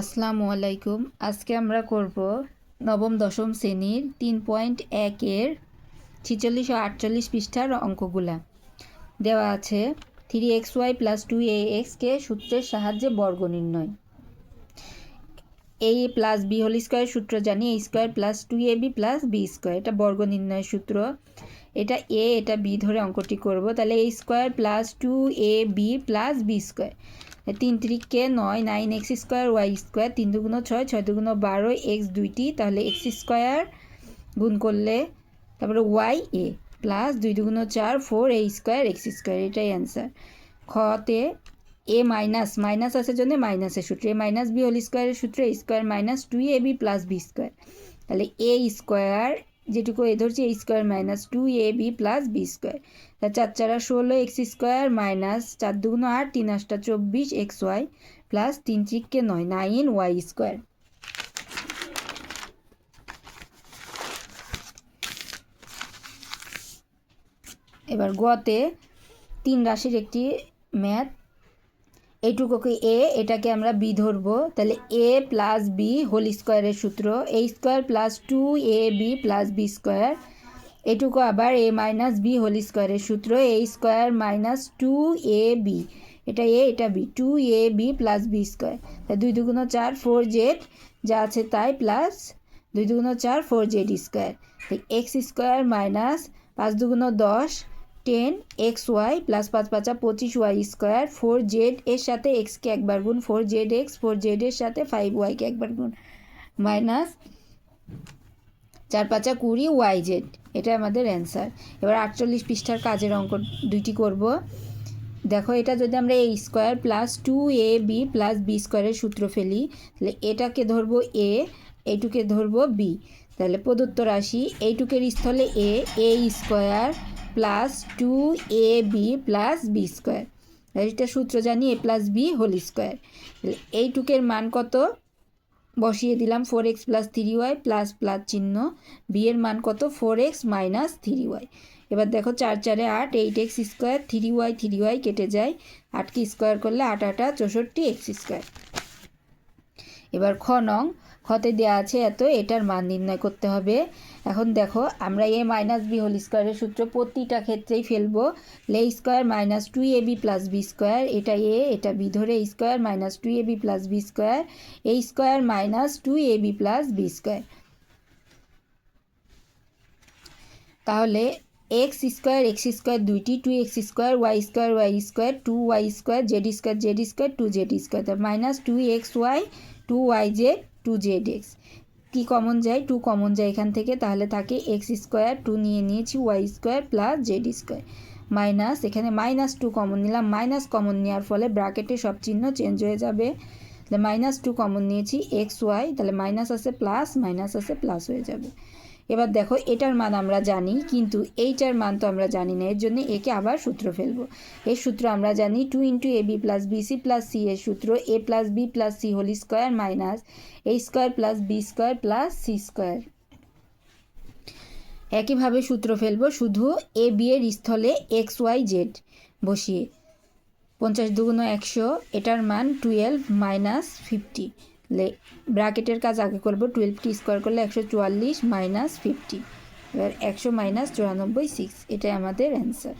আসসালামু আলাইকুম। আজকে আমরা করব নবম, দশম শ্রেণির তিন পয়েন্ট একের ছিচল্লিশ ও আটচল্লিশ পৃষ্ঠার অঙ্কগুলা। দেওয়া আছে three X Y plus two A এক্সকে সূত্রের সাহায্যে বর্গ নির্ণয়। A plus B whole square সূত্র জানি A square plus two A B plus B square এটা বর্গ নির্ণয়ের সূত্র। এটা এ এটা বি ধরে অঙ্কটি করব, তাহলে A square plus two A B plus B square তিন তিরিককে নয় nine X square Y square তিন দুগুণ ছয় ছয় দুগুণ বারো এক্স দুইটি তাহলে এক্স স্কোয়ার গুণ করলে তারপরে ওয়াই এ প্লাস দুই দুগুণ চার four A square X square এটাই অ্যান্সার খতে এ মাইনাস মাইনাস আসার জন্য মাইনাসের সূত্র এ মাইনাস বি হোল স্কোয়ারের সূত্র square minus two A B plus B square তাহলে এ স্কোয়ার যেটুকু এ ধরছি A square minus two A B plus B square তা চার চারা ষোলো এক্স স্কোয়ার মাইনাস চার দুগুণ আট, তিন আটটা চব্বিশ এক্স ওয়াই প্লাস তিন চিককে নয় নাইন ওয়াই স্কোয়ার এবার গতে তিন রাশির একটি ম্যাথ এইটুকুকে এ, এটাকে আমরা বি ধরবো। তাহলে এ প্লাস বি হোল স্কোয়ারের সূত্র। A square plus two A B plus B square. এটুকু আবার এ মাইনাস বি হোল স্কোয়ারের সূত্র। A square minus two A B. এটা এ, এটা B. Two A B plus B square. তাই দুই দুগুণ চার ফোর জেড যা আছে তাই প্লাস দুই দুগুণ চার four Z square. X square minus পাঁচ দুগুণ দশ টেন এক্স ওয়াই প্লাস পাঁচ পাঁচা পঁচিশ ওয়াই স্কোয়ার ফোর জেড এর সাথে এক্সকে একবার গুণ four Z X four Z এর সাথে ফাইভ ওয়াইকে একবার গুণ। মাইনাস চার পাঁচা কুড়ি ওয়াই জেড এটা আমাদের অ্যান্সার এবার আটচল্লিশ পৃষ্ঠার কাজের অঙ্ক দুইটি করব। দেখো, এটা যদি আমরা A square plus two A B plus B স্কোয়ারের সূত্র ফেলি, তাহলে এটাকে ধরবো এ এইটুকে ধরবো বি তাহলে প্রদত্ত রাশি, এইটুকের স্থলে A A square plus two A B plus B square এটা সূত্র জানি A plus B whole square এইটুকের মান কত? বসিয়ে দিলাম four X plus three Y plus plus চিহ্ন। বি এর মান কত? Four X minus three Y এবার দেখো চার চারে আট eight X square three Y three Y কেটে যায়। আটকে স্কোয়ার করলে আট আটা চৌষট্টি এক্স স্কোয়ার এবার খ নং, খতে দেওয়া আছে এত, এটার মান নির্ণয় করতে হবে। এখন দেখো, আমরা এ মাইনাস বি হোল স্কোয়ারের সূত্র প্রতিটা ক্ষেত্রেই ফেলব। লে square minus two A B plus B square এটা এ এটা বি ধরে square minus two A B plus B square A square minus two A B plus B square তাহলে এক্স স্কোয়ার এক্স স্কোয়ার দুইটি, two X square, Y square Y square, two Y square, Z square Z square, two Z square. তার minus two X Y, two Y Z, two Z X. কী common যায়? Two common যায় এখান থেকে, তাহলে থাকে x square two নিয়ে নিয়েছি, Y square plus Z square. Minus, এখানে মাইনাস টু কমন নিলাম, মাইনাস কমন নেওয়ার ফলে ব্র্যাকেটে সব চিহ্ন চেঞ্জ হয়ে যাবে। তাহলে মাইনাস টু কমন নিয়েছি এক্স ওয়াই তাহলে মাইনাস আছে প্লাস মাইনাস আছে প্লাস হয়ে যাবে। এবার দেখো, এটার মান আমরা জানি, কিন্তু এইটার মান তো আমরা জানি না, এর জন্য একে আবার সূত্র ফেলব। এর সূত্র আমরা জানি two into A B plus B C plus C এর সূত্র A plus B plus C whole square minus A square plus B square plus C square একইভাবে সূত্র ফেলব, শুধু এ বি এর স্থলে এক্স ওয়াই জেড বসিয়ে। পঞ্চাশ দুগুণ একশো, এটার মান টুয়েলভ মাইনাস ফিফটি ব্র্যাকেটের কাজ আগে করব টুয়েলভটি স্কোয়ার করলে একশো চুয়াল্লিশ মাইনাস ফিফটি এবার একশো মাইনাস চুরানব্বই সিক্স এটাই আমাদের অ্যান্সার